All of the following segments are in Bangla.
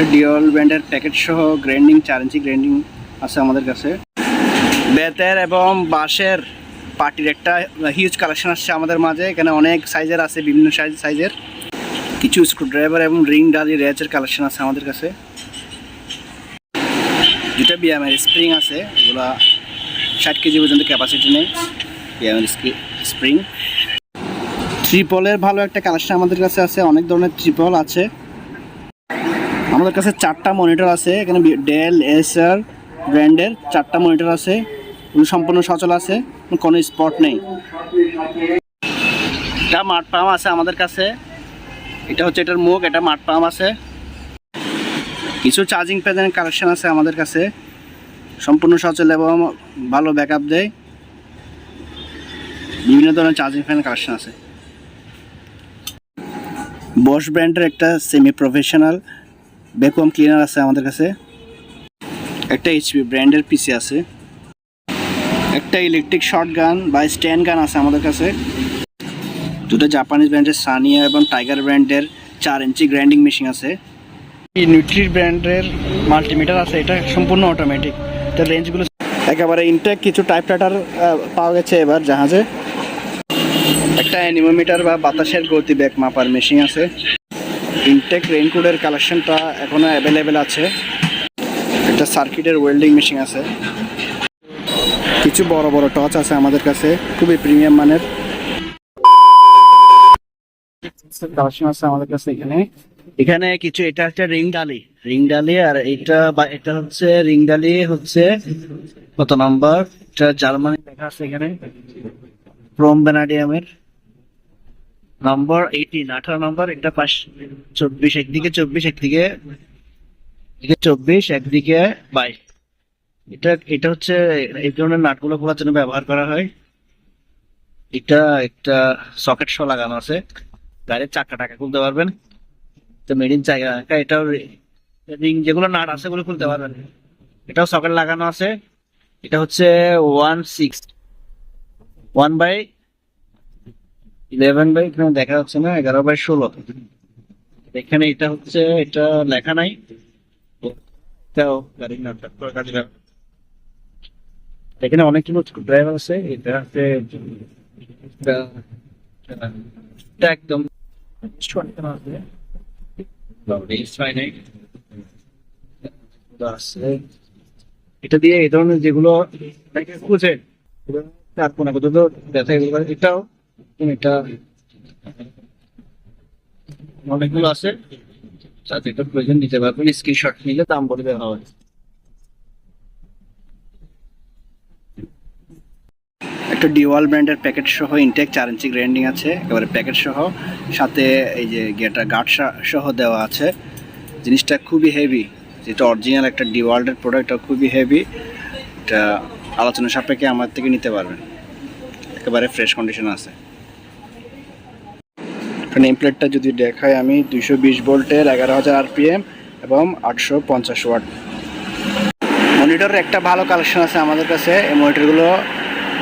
একটা ডিওল ব্র্যান্ডের প্যাকেট সহ গ্রাইন্ডিং চার ইঞ্চি গ্রাইন্ডিং আছে আমাদের কাছে। বেতের এবং বাঁশের পার্টির একটা হিউজ কালেকশন আসছে আমাদের মাঝে। এখানে অনেক সাইজের আছে, বিভিন্ন সাইজ সাইজের কিছু স্ক্রুড্রাইভার এবং রিং ডালি রেচের কালেকশন আছে আমাদের কাছে। দুটা বিয়ামের স্প্রিং আছে, এগুলা ষাট কেজি পর্যন্ত ক্যাপাসিটি নেই। বিয়ামের স্প্রিং ট্রিপলের ভালো একটা কালেকশন আমাদের কাছে আছে, অনেক ধরনের ট্রিপল আছে। আমাদের কাছে চারটা মনিটর আছে, এখানে ডেল এসআর ব্র্যান্ডের চারটা মনিটর আছে সম্পূর্ণ সচল আছে, কোনো স্পট নেই। এটা মাঠ পাম্প আছে আমাদের কাছে, এটা হচ্ছে এটার মুখ, এটা মাঠ পাম্প আছে। কিছু চার্জিং প্যাডের কালেকশন আছে আমাদের কাছে, সম্পূর্ণ সচল এবং ভালো ব্যাকআপ দেয়। বিভিন্ন ধরনের চার্জিং ফ্যান কালেকশন আছে। বস ব্র্যান্ডের একটা সেমি প্রফেশনাল ভ্যাকুয়াম ক্লিনার আছে আমাদের কাছে। একটা এইচপি ব্র্যান্ডের পিসি আছে। একটা ইলেকট্রিক শর্ট গান বা স্ট্যান্ড গান আছে আমাদের কাছে। দুটো জাপানিজ ব্র্যান্ডের সানিয়া এবং টাইগার ব্র্যান্ডের চার ইঞ্চি গ্রাইন্ডিং মেশিন আছে। নিউট্রি ব্র্যান্ডের মাল্টিমিটার আছে, এটা সম্পূর্ণ অটোমেটিক এটার রেঞ্জগুলো একেবারে ইনটেক কিছু টাইপ রাইটার পাওয়া গেছে এবার জাহাজে। একটা অ্যানিমোমিটার বা বাতাসের গতি ব্যাগ মাপার মেশিন আছে। ইনটেক রেইনকোটের কালেকশনটা এখনও অ্যাভেলেবেল আছে। একটা সার্কিটের ওয়েল্ডিং মেশিন আছে। কিছু বড় বড় টর্চ আছে আমাদের কাছে খুবই প্রিমিয়াম মানের। কালেকশন আছে আমাদের কাছে এখানে। এখানে কিছু এটা হচ্ছে রিং ডালি। রিং ডালি আর এটা বা এটা হচ্ছে রিং ডালি হচ্ছে কত নাম্বার এটা জার্মানি লেখা আছে এখানে। প্রোম বেনাডিয়ামের নম্বর এইটিন আঠারো নম্বর এটা পাশ চব্বিশ, একদিকে চব্বিশ একদিকে চব্বিশ, একদিকে বাইশ। এটা এটা হচ্ছে এই ধরনের নাটগুলো খোলার জন্য ব্যবহার করা হয়। এটা একটা সকেট সহ লাগানো আছে। গাড়ির চাকা টাকা খুলতে পারবেন। তো মেডিন জায়গা এটাও রিং যেগুলো নাট আছে ওগুলো খুলতে পারবেন। এটাও সকেট লাগানো আছে। এটা হচ্ছে one six one by eleven by এখানে দেখা যাচ্ছে না, এগারো বাই ষোলো। এখানে এটা হচ্ছে, এটা লেখা নাই। ড্রাইভার আছে, এটা হচ্ছে একদম এটা দিয়ে এই ধরনের যেগুলো খুঁজে এটাও অনেকগুলো আছে। যাতে এটা প্রয়োজন নিতে পারবেন স্ক্রিনশট নিলে দাম বলে দেওয়া হবে একটা ডিওয়াল ব্র্যান্ডের প্যাকেট সহ ইনটেক চার ইঞ্চি গ্রাইন্ডিং আছে। একেবারে প্যাকেট সহ। সাথে এই যে গেটা গার্ড সহ দেওয়া আছে। জিনিসটা খুবই হেভি যেটা অরিজিনাল একটা ডিওয়াল্ডের প্রোডাক্টটা খুবই হেভি এটা আলোচনা সাপেক্ষে আমার থেকে নিতে পারবেন। একেবারে ফ্রেশ কন্ডিশন আছে। নেম প্লেটটা যদি দেখাই আমি, দুইশো বিশ ভোল্টের এগারো হাজার আরপিএম এবং আটশো পঞ্চাশ ওয়াট। মনিটরের একটা ভালো কালেকশন আছে আমাদের কাছে। এই মনিটরগুলো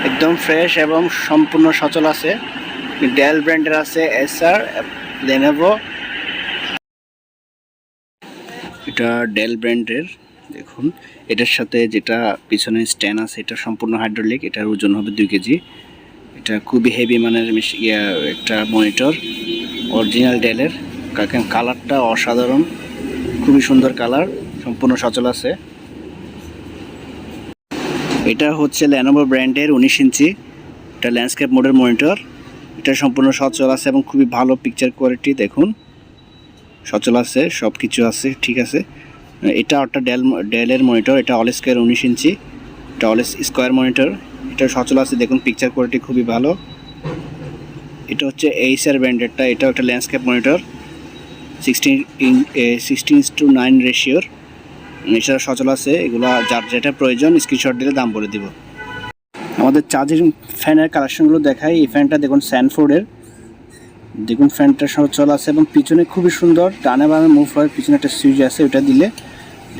একদম ফ্রেশ এবং সম্পূর্ণ সচল আছে। ডেল ব্র্যান্ডের আছে এসআর লেনোভো এটা ডেল ব্র্যান্ডের দেখুন। এটার সাথে যেটা পিছনে স্ট্যান্ড আছে, এটা সম্পূর্ণ হাইড্রোলিক এটার ওজন হবে দুই কেজি। এটা খুবই হেভি মানের একটা মনিটর। অরিজিনাল ডেলের। কালারটা অসাধারণ, খুবই সুন্দর কালার, সম্পূর্ণ সচল আছে। এটা হচ্ছে ল্যানোভো ব্র্যান্ডের উনিশ ইঞ্চি, এটা ল্যান্ডস্কেপ মোডের মনিটর এটা সম্পূর্ণ সচল আছে এবং খুবই ভালো পিকচার কোয়ালিটি দেখুন। সচল আছে সব কিছু আছে, ঠিক আছে। এটা একটা ডেল ডেলের মনিটর এটা অল স্কোয়ার উনিশ ইঞ্চি, এটা অল স্কোয়ার মনিটর এটা সচল আছে, দেখুন পিকচার কোয়ালিটি খুবই ভালো। এটা হচ্ছে এইচআর ব্র্যান্ডেরটা এটাও একটা landscape monitor sixteen in sixteen to nine রেশিওর এছাড়া সচল আছে, এগুলো যার যেটা প্রয়োজন স্ক্রিনশট দিলে দাম বলে দিব। আমাদের চার্জিং ফ্যানের কালেকশনগুলো দেখাই, এই ফ্যানটা দেখুন স্যানফোর্ডের দেখুন ফ্যানটা সচল আছে এবং পিছনে খুবই সুন্দর, ডানে বামে মুভ হয়, পিছনে একটা সুইচ আছে, ওটা দিলে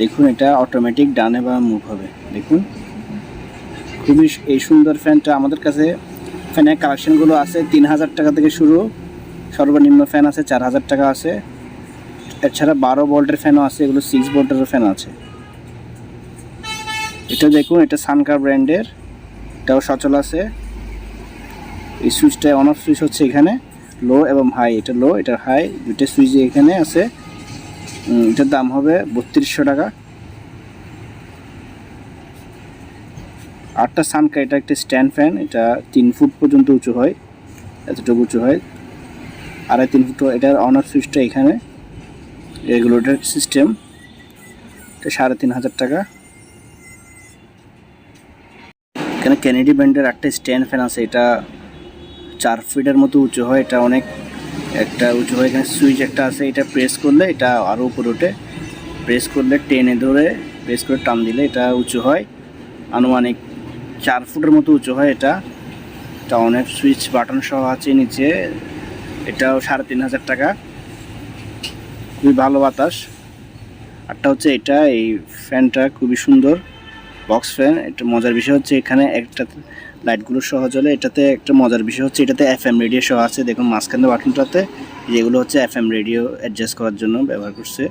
দেখুন এটা অটোমেটিক ডানে বামে মুভ হবে, দেখুন। খুবই এই সুন্দর ফ্যানটা আমাদের কাছে ফ্যানের কালেকশনগুলো আছে, তিন হাজার টাকা থেকে শুরু। সর্বনিম্ন ফ্যান আছে, চার হাজার টাকা আছে। এছাড়া বারো ভোল্টের ফ্যানও আছে, এগুলো সিক্স ভোল্টেরও ফ্যান আছে। এটা দেখুন, এটা সানকার ব্র্যান্ডের এটাও সচল আছে। এই সুইচটা অন অফ সুইচ হচ্ছে এখানে লো এবং হাই এটা লো এটা হাই দুটো সুইচ এখানে আছে। এটার দাম হবে বত্রিশশো টাকা। আটটা সানকা, এটা একটা স্ট্যান্ড ফ্যান, এটা তিন ফুট পর্যন্ত উঁচু হয়, এতটুকু উঁচু হয়। আড়াই, তিন ফুট এটার অনার সুইচটা এখানে রেগুলেটর সিস্টেম এটা সাড়ে তিন হাজার টাকা। এখানে কেনেডি ব্র্যান্ডের একটা স্ট্যান্ড ফ্যান আছে, এটা চার ফিটের মতো উঁচু হয়, এটা অনেক একটা উঁচু হয়। এখানে সুইচ একটা আছে, এটা প্রেস করলে এটা আরও উপরে ওঠে। প্রেস করলে টেনে ধরে প্রেস করে টান দিলে এটা উঁচু হয়। আনুমানিক চার ফুটের মতো উঁচু হয় এটা। এটা অনেক সুইচ বাটন সহ আছে নিচে। এটাও সাড়ে তিন হাজার টাকা। খুবই ভালো বাতাস। আরটা হচ্ছে এটা, এই ফ্যানটা খুবই সুন্দর। বক্স ফ্যান এটা মজার বিষয় হচ্ছে এখানে একটা লাইটগুলো সহ জ্বলে, এটাতে একটা মজার বিষয় হচ্ছে এটাতে এফ এম রেডিও সহ আছে। দেখুন মাঝখানে বাটনটাতে যেগুলো হচ্ছে এফ এম রেডিও অ্যাডজাস্ট করার জন্য ব্যবহার করছে।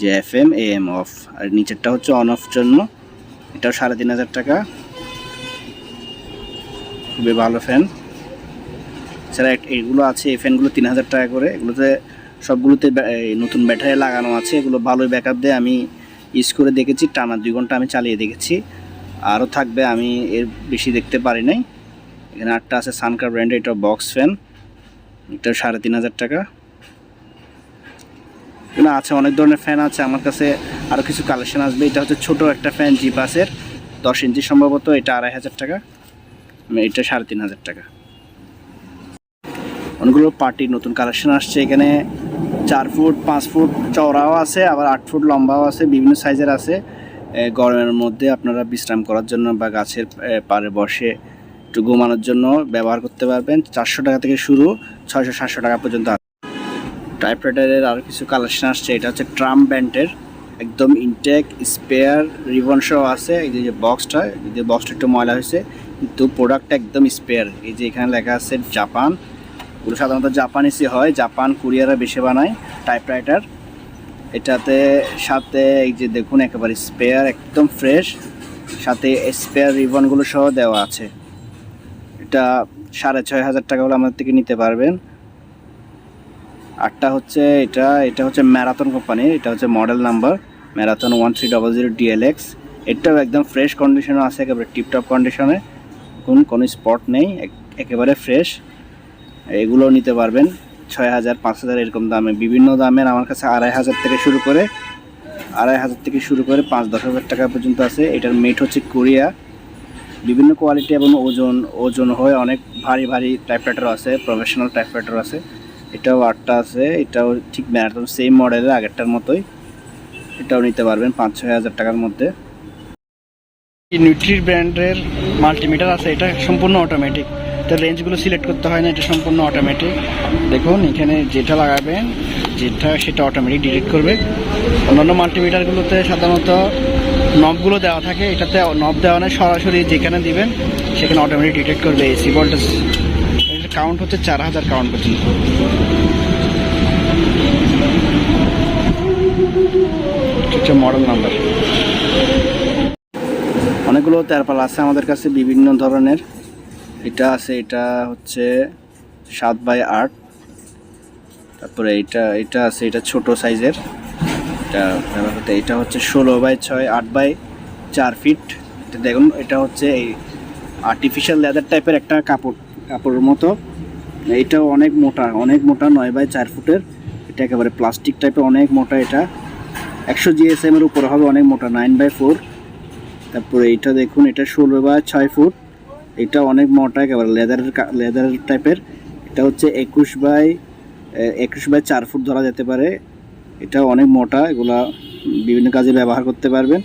যে F M A M off আর নিচেরটা হচ্ছে অন অফ জন্য। এটাও সাড়ে তিন হাজার টাকা। খুবই ভালো ফ্যান। এছাড়া এগুলো আছে, এই ফ্যানগুলো তিন হাজার টাকা করে। এগুলোতে সবগুলোতে নতুন ব্যাটারি লাগানো আছে। এগুলো ভালোই ব্যাকআপ দেয়। আমি ইউজ করে দেখেছি, টানা দুই ঘণ্টা আমি চালিয়ে দেখেছি। আরও থাকবে, আমি এর বেশি দেখতে পারি নাই। এখানে আটটা আছে সানকার ব্র্যান্ডের এটা বক্স ফ্যান এটা সাড়ে তিন হাজার টাকা। এখানে আছে, অনেক ধরনের ফ্যান আছে। আমার কাছে আরও কিছু কালেকশন আসবে। এটা হচ্ছে ছোট একটা ফ্যান জি পাসের দশ ইঞ্চি সম্ভবত, এটা আড়াই হাজার টাকা। এটা সাড়ে তিন হাজার টাকা। অনেকগুলো পার্টির নতুন কালেকশন আসছে এখানে। চার ফুট, পাঁচ ফুট চওড়াও আছে, আবার আট ফুট লম্বাও আছে, বিভিন্ন সাইজের আছে। গরমের মধ্যে আপনারা বিশ্রাম করার জন্য বা গাছের পাড়ে বসে একটু ঘুমানোর জন্য ব্যবহার করতে পারবেন। চারশো টাকা থেকে শুরু, ছয়শো, সাতশো টাকা পর্যন্ত টাইপরাইটারের আরও কিছু কালেকশন আসছে, এটা হচ্ছে ট্রাম ব্যান্ডের। একদম ইনটেক স্পেয়ার রিবন সহ আছে। এই যে- বক্সটা এই যে বক্সটা একটু ময়লা হয়েছে। কিন্তু প্রোডাক্টটা একদম স্পেয়ার এই যে এখানে লেখা আছে জাপান ওগুলো সাধারণত জাপানিসই হয়। জাপান কোরিয়ারা বেশি বানায় টাইপরাইটার এটাতে সাথে এই যে দেখুন, একেবারে স্পেয়ার একদম ফ্রেশ সাথে স্পেয়ার রিবনগুলো সহ দেওয়া আছে। এটা সাড়ে ছয় হাজার টাকা হলে আমাদের থেকে নিতে পারবেন। আটটা হচ্ছে এটা এটা হচ্ছে ম্যারাথন কোম্পানির এটা হচ্ছে model number Marathon one three double zero DLX এটাও একদম ফ্রেশ কন্ডিশনে আছে, একেবারে টিপটপ কন্ডিশনে কোন কোনো স্পট নেই, এক- একেবারে ফ্রেশ এগুলো নিতে পারবেন, ছয় হাজার, পাঁচ হাজার এরকম দামে। বিভিন্ন দামের আমার কাছে আড়াই হাজার থেকে শুরু করে, আড়াই হাজার থেকে শুরু করে পাঁচ, দশ হাজার টাকা পর্যন্ত আছে। এটার মেট হচ্ছে কোরিয়া। বিভিন্ন কোয়ালিটি এবং ওজন ওজন হয়, অনেক ভারী ভারী টাইপরাইটারও আছে প্রফেশনাল টাইপরাইটার আছে। এটাও আটটা আছে, এটাও ঠিক ম্যারাথন সেম মডেলের আগেরটার মতোই। এটাও নিতে পারবেন পাঁচ, ছয় হাজার টাকার মধ্যে। নিউট্রি ব্র্যান্ডের মাল্টিমিটার আছে, এটা সম্পূর্ণ অটোমেটিক এটা রেঞ্জগুলো সিলেক্ট করতে হয় না, এটা সম্পূর্ণ অটোমেটিক দেখুন, এখানে যেটা লাগাবেন, যেটা, সেটা অটোমেটিক ডিটেক্ট করবে। অন্যান্য মাল্টিমিটারগুলোতে সাধারণত নবগুলো দেওয়া থাকে, এটাতে নব দেওয়া নেই, সরাসরি যেখানে দিবেন, সেখানে অটোমেটিক ডিটেক্ট করবে এসি ভোল্টেজ কাউন্ট হচ্ছে চার হাজার কাউন্ট পর্যন্ত। হচ্ছে মডেল নাম্বার অনেকগুলো তেরপাল আছে আমাদের কাছে, বিভিন্ন ধরনের। এটা আছে, এটা হচ্ছে সাত বাই আট। তারপরে এটা এটা আছে, এটা ছোট সাইজের। এটা এটা হচ্ছে ষোলো বাই ছয়, আট বাই চার ফিট। এটা দেখুন, এটা হচ্ছে এই আর্টিফিশিয়াল লেদার টাইপের একটা কাপড়, কাপড়ের মতো। এটাও অনেক মোটা অনেক মোটা, নয় বাই চার ফুটের। এটা একেবারে প্লাস্টিক টাইপের অনেক মোটা এটা। একশো জিএসএম এর উপরে হবে, অনেক মোটা নাইন বাই ফোর তারপরে এটা দেখুন, এটা ষোলো বা ছয় ফুট। এটা অনেক মোটা, একেবারে লেদারের লেদার টাইপের এটা হচ্ছে একুশ বাই একুশ বাই চার ফুট ধরা যেতে পারে। এটা অনেক মোটা, এগুলা বিভিন্ন কাজে ব্যবহার করতে পারবেন।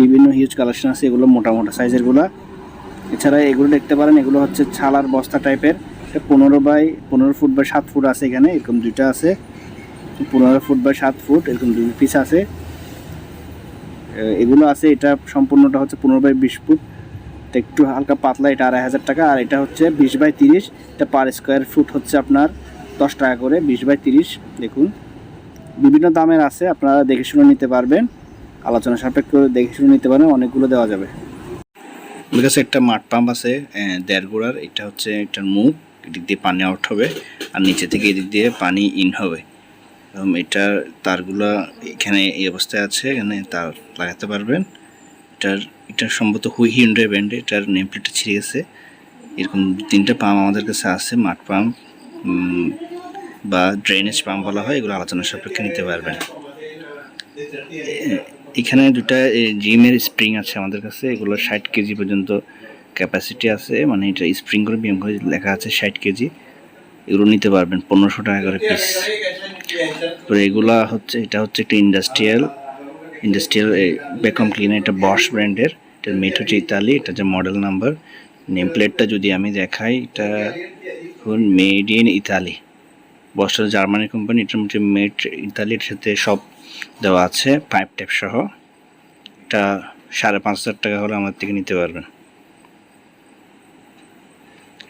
বিভিন্ন হিউজ কালেকশন আছে, এগুলো মোটা মোটা সাইজেরগুলা এছাড়া এগুলো দেখতে পারেন, এগুলো হচ্ছে ছালার বস্তা টাইপের এটা পনেরো বাই, পনেরো ফুট বাই সাত ফুট আছে এখানে, এরকম দুইটা আছে। পনেরো ফুট বাই সাত ফুট, এরকম দুই পিস আছে। এগুলো আছে, এটা সম্পূর্ণটা হচ্ছে পনেরো বাই বিশ ফুট। এটা একটু হালকা পাতলা, এটা আড়াই হাজার টাকা, আর এটা হচ্ছে বিশ বাই তিরিশ। এটা পার স্কোয়ার ফুট হচ্ছে আপনার দশ টাকা করে, বিশ বাই তিরিশ, দেখুন। বিভিন্ন দামের আছে, আপনারা দেখে শুনে নিতে পারবেন। আলোচনা সাপেক্ষ দেখে শুনে নিতে পারেন অনেকগুলো দেওয়া যাবে। কাছে একটা মাঠ পাম্প আছে দেড় গোড়ার। এটা হচ্ছে এটার মুখ, এদিক দিয়ে পানি আউট হবে, আর নিচে থেকে এদিক দিয়ে পানি ইন হবে। এবং এটার তারগুলো এখানে এই অবস্থায় আছে, এখানে তার লাগাতে পারবেন। এটার এটা সম্ভবত হুই হিন্ডে ব্যান্ড, এটার নেম প্লেটটা ছিঁড়ে গেছে। এরকম তিনটা পাম্প আমাদের কাছে আছে, মাঠ পাম্প বা ড্রেনেজ পাম্প বলা হয়, এগুলো আলোচনা সাপেক্ষে নিতে পারবেন। এখানে দুটা জিমের স্প্রিং আছে আমাদের কাছে, এগুলো ষাট কেজি পর্যন্ত ক্যাপাসিটি আছে মানে এটা স্প্রিং করে বিএম করে লেখা আছে ষাট কেজি। এগুলো নিতে পারবেন, পনেরোশো টাকা করে পিস। তো এগুলা হচ্ছে, এটা হচ্ছে একটা ইন্ডাস্ট্রিয়াল ইন্ডাস্ট্রিয়াল বেকম ক্লিনার এটা বস ব্র্যান্ডের এটার মেট হচ্ছে ইতালি এটা যে মডেল নাম্বার নেম প্লেটটা যদি আমি দেখাই, এটা হল মেড ইন ইতালি বসটা জার্মানি কোম্পানি এটার মধ্যে মেড ইতালির সাথে সব দেওয়া আছে পাইপ ট্যাপ সহ। এটা সাড়ে পাঁচ হাজার টাকা হলে আমার থেকে নিতে পারবেন।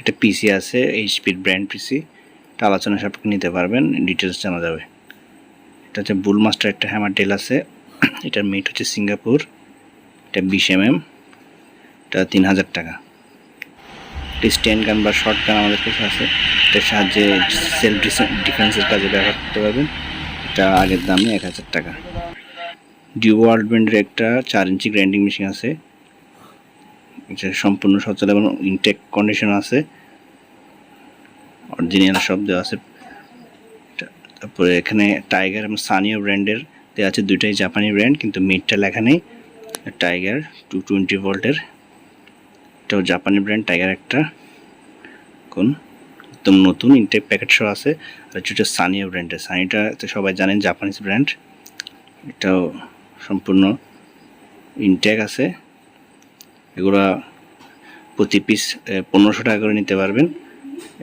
এটা পিসি আছে এইচপির ব্র্যান্ড পিসি এটা আলোচনা সাপেক্ষে নিতে পারবেন ডিটেলস জানা যাবে। এটা হচ্ছে বুল মাস্টার একটা হ্যামার ডেল আছে। এটার মেট হচ্ছে সিঙ্গাপুর এটা বিশ এম এম এটা তিন হাজার টাকা। এটা স্ট্যান্ড গান বা শর্ট গান আমাদের কাছে আছে। এটার সাহায্যে সেলফ ডিফেন্সের কাজে ব্যবহার করতে পারবেন। এটা আগের দামে এক হাজার টাকা ডিউ ওয়ার্ল্ড ব্র্যান্ডের একটা চার ইঞ্চি গ্রাইন্ডিং মেশিন আছে। সম্পূর্ণ সচল এবং ইনটেক কন্ডিশন আছে। অরিজিনাল সব দেওয়া আছে। তারপরে এখানে টাইগার এবং সানিও ব্র্যান্ডের দেওয়া আছে দুইটাই জাপানি ব্র্যান্ড কিন্তু মিটটা লেখা নেই। টাইগার টু টোয়েন্টি ভোল্টের এটাও জাপানি ব্র্যান্ড টাইগার একটা। কোন? একদম নতুন ইনটেক প্যাকেট সহ আছে। আর হচ্ছে সানিয়া ব্র্যান্ডের সানিটা তো সবাই জানেন জাপানিজ ব্র্যান্ড এটাও সম্পূর্ণ ইনটেক আছে। এগুলা প্রতি পিস পনেরোশো টাকা করে নিতে পারবেন।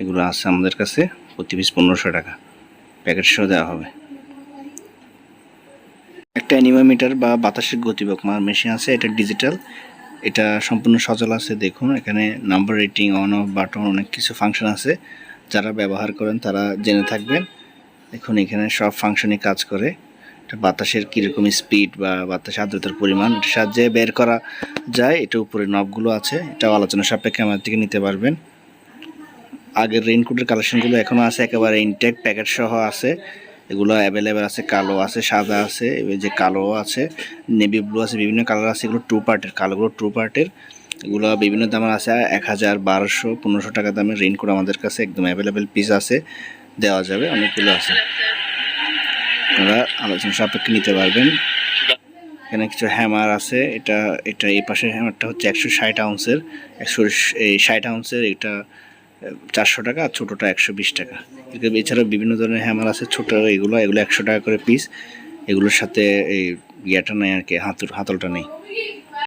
এগুলো আছে আমাদের কাছে প্রতি পিস পনেরোশো টাকা। প্যাকেট সহ দেওয়া হবে। একটা অ্যানিমোমিটার বা বাতাসের গতিবেগ মেশিন আছে, এটা ডিজিটাল এটা সম্পূর্ণ সচল আছে, দেখুন। এখানে number rating on off button অনেক কিছু ফাংশন আছে। যারা ব্যবহার করেন, তারা জেনে থাকবেন। দেখুন, এখানে সব ফাংশনই কাজ করে। এটা বাতাসের কীরকম স্পিড বা বাতাস আর্দ্রতার পরিমাণ এটার সাহায্যে বের করা যায়। এটা উপরে নবগুলো আছে, এটাও আলোচনা সাপেক্ষে আমার থেকে নিতে পারবেন। আগের রেইনকোটের কালেকশনগুলো এখনও আছে, একেবারে ইনটেক প্যাকেট সহ আছে। এগুলো অ্যাভেলেবেল আছে, কালো আছে, সাদা আছে, এবার যে কালো আছে নেভি ব্লু আছে, বিভিন্ন কালার আছে, এগুলো টু পার্টের কালোগুলো টু পার্টের এগুলো বিভিন্ন দামের আছে, এক হাজার বারোশো, পনেরোশো টাকা দামের রেইনকোট আমাদের কাছে একদম অ্যাভেলেবেল পিস আছে, দেওয়া যাবে, অনেকগুলো আছে। আপনারা আলোচনা সাপেক্ষে নিতে পারবেন। এখানে কিছু হ্যামার আছে, এটা এটা এই পাশের হ্যামারটা হচ্ছে একশো ষাট আউন্সের একশো এই ষাট আউন্সের এটা চারশো টাকা, আর ছোটোটা একশো বিশ টাকা। এছাড়াও বিভিন্ন ধরনের হ্যামার আছে ছোটো এগুলো এগুলো একশো টাকা করে পিস এগুলোর সাথে এই ইয়েটা নেই আর কি, হাতুর, হাতলটা নেই।